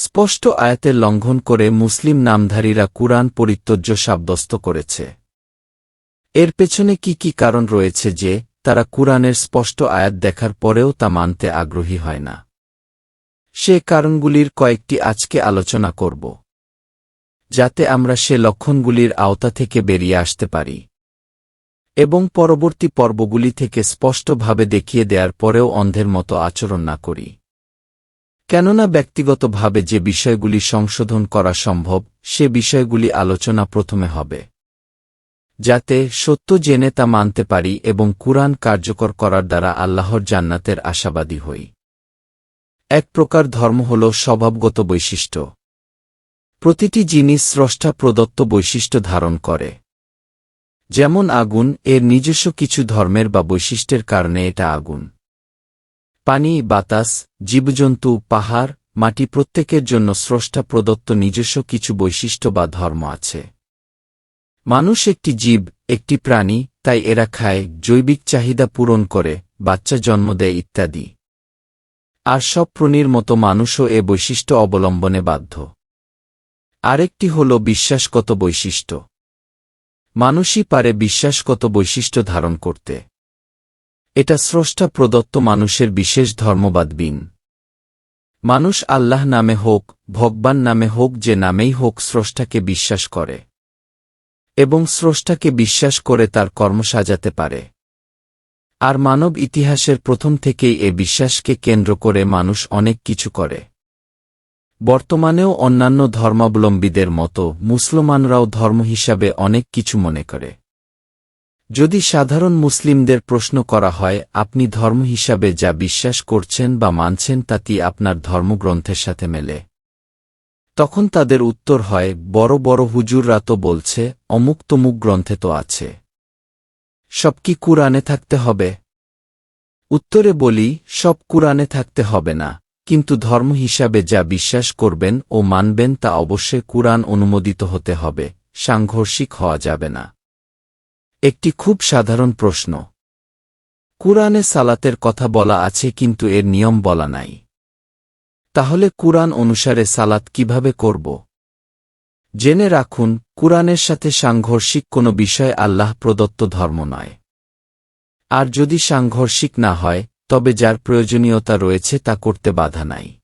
স্পষ্ট আয়াতের লঙ্ঘন করে মুসলিম নামধারীরা কুরআন পরিত্যজ্য সাব্যস্ত করেছে। এর পেছনে কি কি কারণ রয়েছে যে, তারা কুরআনের স্পষ্ট আয়াত দেখার পরেও তা মানতে আগ্রহী হয় না? সে কারণগুলির কয়েকটি আজকে আলোচনা করব। যাতে আমরা সে লক্ষণগুলির আওতা থেকে বেরিয়ে আসতে পারি। এবং পরবর্তী পর্বগুলি থেকে স্পষ্টভাবে দেখিয়ে দেওয়ার পরেও অন্ধের মতো আচরণ না করি। কেননা ব্যক্তিগতভাবে যে বিষয়গুলি সংশোধন করা সম্ভব, সে বিষয়গুলি আলোচনা প্রথমে হবে। যাতে সত্য জেনে তা মানতে পারি এবং কুরআন কার্যকর করার দ্বারা আল্লাহর জান্নাতের আশাবাদী হই। এক প্রকার ধর্ম হল স্বভাবগত বৈশিষ্ট্য। প্রতিটি জিনিস স্রষ্টা প্রদত্ত বৈশিষ্ট্য ধারণ করে। যেমন আগুন, এর নিজস্ব কিছু ধর্মের বা বৈশিষ্ট্যের কারণে এটা আগুন। পানি, বাতাস, জীবজন্তু, পাহাড়, মাটি প্রত্যেকের জন্য স্রষ্টা প্রদত্ত নিজস্ব কিছু বৈশিষ্ট্য বা ধর্ম আছে। মানুষ একটি জীব, একটি প্রাণী, তাই এরা খায়, জৈবিক চাহিদা পূরণ করে, বাচ্চা জন্ম দেয় ইত্যাদি। আর সব প্রাণীর মতো মানুষও এ বৈশিষ্ট্য অবলম্বনে বাধ্য। আরেকটি হল বিশ্বাসগত বৈশিষ্ট্য। মানুষই পারে বিশ্বাসগত বৈশিষ্ট্য ধারণ করতে। এটা স্রষ্টা প্রদত্ত মানুষের বিশেষ ধর্মবাদবিন মানুষ আল্লাহ নামে হোক, ভগবান নামে হোক যে নামেই হোক স্রষ্টাকে বিশ্বাস করে। এবং স্রষ্টাকে বিশ্বাস করে তার কর্ম সাজাতে পারে। আর মানব ইতিহাসের প্রথম থেকেই এ বিশ্বাসকে কেন্দ্র করে মানুষ অনেক কিছু করে। বর্তমানেও অন্যান্য ধর্মাবলম্বীদের মতো মুসলমানরাও ধর্ম হিসাবে অনেক কিছু মনে করে। যদি সাধারণ মুসলিমদের প্রশ্ন করা হয়, আপনি ধর্ম হিসাবে যা বিশ্বাস করছেন বা মানছেন তাতি আপনার ধর্মগ্রন্থের সাথে মেলে? তখন তাদের উত্তর হয়, বড় বড় হুজুররা তো বলছে, অমুক তমুক গ্রন্থে তো আছে। সব কি কুরআনে থাকতে হবে? উত্তরে বলি, সব কুরআনে থাকতে হবে না, কিন্তু ধর্ম হিসাবে যা বিশ্বাস করবেন ও মানবেন তা অবশ্যই কুরআন অনুমোদিত হতে হবে, সাংঘর্ষিক হওয়া যাবে না। একটি খুব সাধারণ প্রশ্ন। কুরআনে সালাতের কথা বলা আছে কিন্তু এর নিয়ম বলা নাই। তাহলে কুরআন অনুসারে সালাত কীভাবে করব? জেনে রাখুন, কুরআনের সাথে সাংঘর্ষিক কোনো বিষয় আল্লাহ প্রদত্ত ধর্ম নয়। আর যদি সাংঘর্ষিক না হয়, তবে যার প্রয়োজনীয়তা রয়েছে তা করতে বাধা নাই।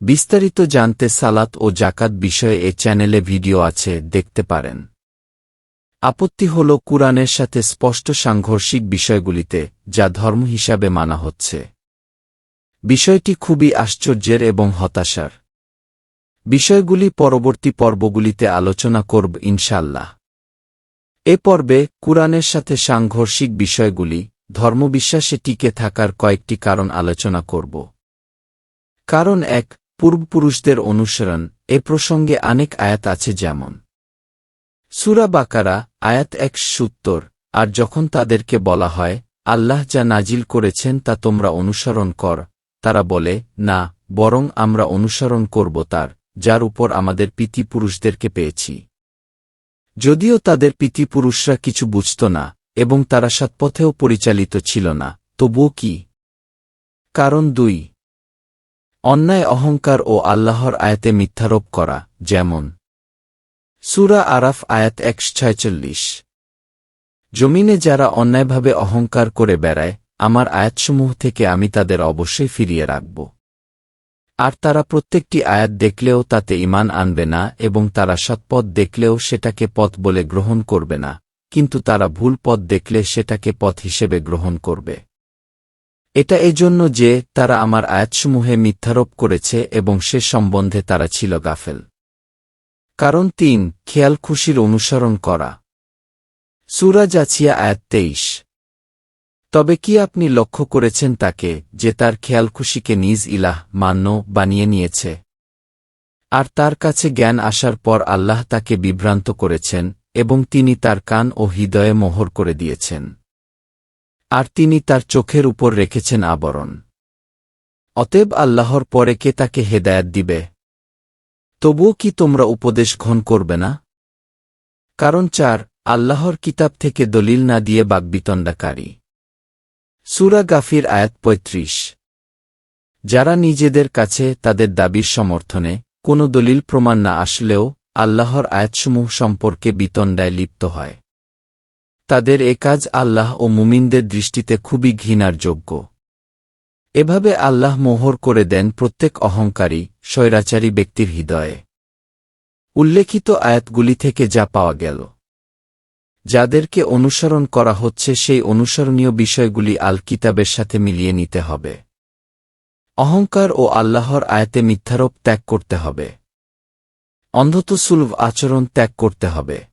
বিস্তারিত জানতে সালাত ও জাকাত বিষয়ে এ চ্যানেলে ভিডিও আছে, দেখতে পারেন। আপত্তি হল কুরআনের সাথে স্পষ্ট সাংঘর্ষিক বিষয়গুলিতে, যা ধর্ম হিসাবে মানা হচ্ছে। বিষয়টি খুবই আশ্চর্যের এবং হতাশার। বিষয়গুলি পরবর্তী পর্বগুলিতে আলোচনা করব ইনশাল্লাহ এ পর্বে কুরআনের সাথে সাংঘর্ষিক বিষয়গুলি, ধর্মবিশ্বাসে টিকে থাকার কয়েকটি কারণ আলোচনা করব। কারণ এক, পূর্বপুরুষদের অনুসরণ, এ প্রসঙ্গে অনেক আয়াত আছে যেমন সুরা বাকারা, আয়াত এক সত্তর, আর যখন তাদেরকে বলা হয়, আল্লাহ যা নাজিল করেছেন তা তোমরা অনুসরণ কর, তারা বলে, না, বরং আমরা অনুসরণ করব তার, যার উপর আমাদের পিতৃপুরুষদেরকে পেয়েছি। যদিও তাদের পিতৃপুরুষরা কিছু বুঝত না, এবং তারা সৎপথেও পরিচালিত ছিল না, তবুও কি? কারণ দুই। অন্যায় অহংকার ও আল্লাহর আয়াতে মিথ্যারোপ করা, যেমন সুরা আরাফ আয়াত একশ ছয়চল্লিশ। জমিনে যারা অন্যায়ভাবে অহংকার করে বেড়ায়, আমার আয়াতসমূহ থেকে আমি তাদের অবশ্যই ফিরিয়ে রাখব। আর তারা প্রত্যেকটি আয়াত দেখলেও তাতে ইমান আনবে না এবং তারা সৎপথ দেখলেও সেটাকে পথ বলে গ্রহণ করবে না, কিন্তু তারা ভুল পথ দেখলে সেটাকে পথ হিসেবে গ্রহণ করবে। এটা এজন্য যে তারা আমার আয়াতসমূহে মিথ্যারোপ করেছে এবং সে সম্বন্ধে তারা ছিল গাফেল। কারণ তিন, খেয়াল খুশির অনুসরণ করা। সুরাজ আছিয়া আয়াত তেইশ। তবে কি আপনি লক্ষ্য করেছেন তাকে, যে তার খেয়াল খুশিকে নিজ ইলাহ, মান্য, বানিয়ে নিয়েছে? আর তার কাছে জ্ঞান আসার পর আল্লাহ তাকে বিভ্রান্ত করেছেন, এবং তিনি তার কান ও হৃদয়ে মোহর করে দিয়েছেন। আর তিনি তার চোখের উপর রেখেছেন আবরণ। অতএব আল্লাহর পরে কে তাকে হেদায়াত দিবে? তবুও কি তোমরা উপদেশ ঘন করবে না? কারণ চার, আল্লাহর কিতাব থেকে দলিল না দিয়ে বাগবিতণ্ডাকারী সুরা গাফির আয়াত পঁয়ত্রিশ। যারা নিজেদের কাছে তাদের দাবির সমর্থনে কোনো দলিল প্রমাণ না আসলেও আল্লাহর আয়াতসমূহ সম্পর্কে বিতণ্ডায় লিপ্ত হয়। তাদের এ কাজ আল্লাহ ও মুমিনদের দৃষ্টিতে খুবই ঘৃণার যোগ্য। এভাবে আল্লাহ মোহর করে দেন প্রত্যেক অহংকারী, স্বৈরাচারী ব্যক্তির হৃদয়ে। উল্লেখিত আয়াতগুলি থেকে যা পাওয়া গেল। যাদেরকে অনুসরণ করা হচ্ছে সেই অনুসরণীয় বিষয়গুলি আল কিতাবের সাথে মিলিয়ে নিতে হবে। অহংকার ও আল্লাহর আয়াতে মিথ্যারোপ ত্যাগ করতে হবে। অন্ধত সুলভ আচরণ ত্যাগ করতে হবে।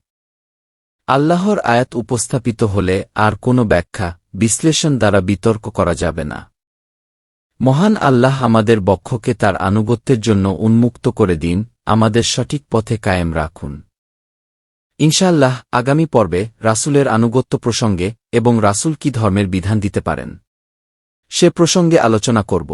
আল্লাহর আয়াত উপস্থাপিত হলে আর কোনো ব্যাখ্যা, বিশ্লেষণ দ্বারা বিতর্ক করা যাবে না। মহান আল্লাহ আমাদের বক্ষকে তার আনুগত্যের জন্য উন্মুক্ত করে দিন, আমাদের সঠিক পথে কায়েম রাখুন। ইনশাল্লাহ আগামী পর্বে রাসুলের আনুগত্য প্রসঙ্গে এবং রাসুল কি ধর্মের বিধান দিতে পারেন, সে প্রসঙ্গে আলোচনা করব।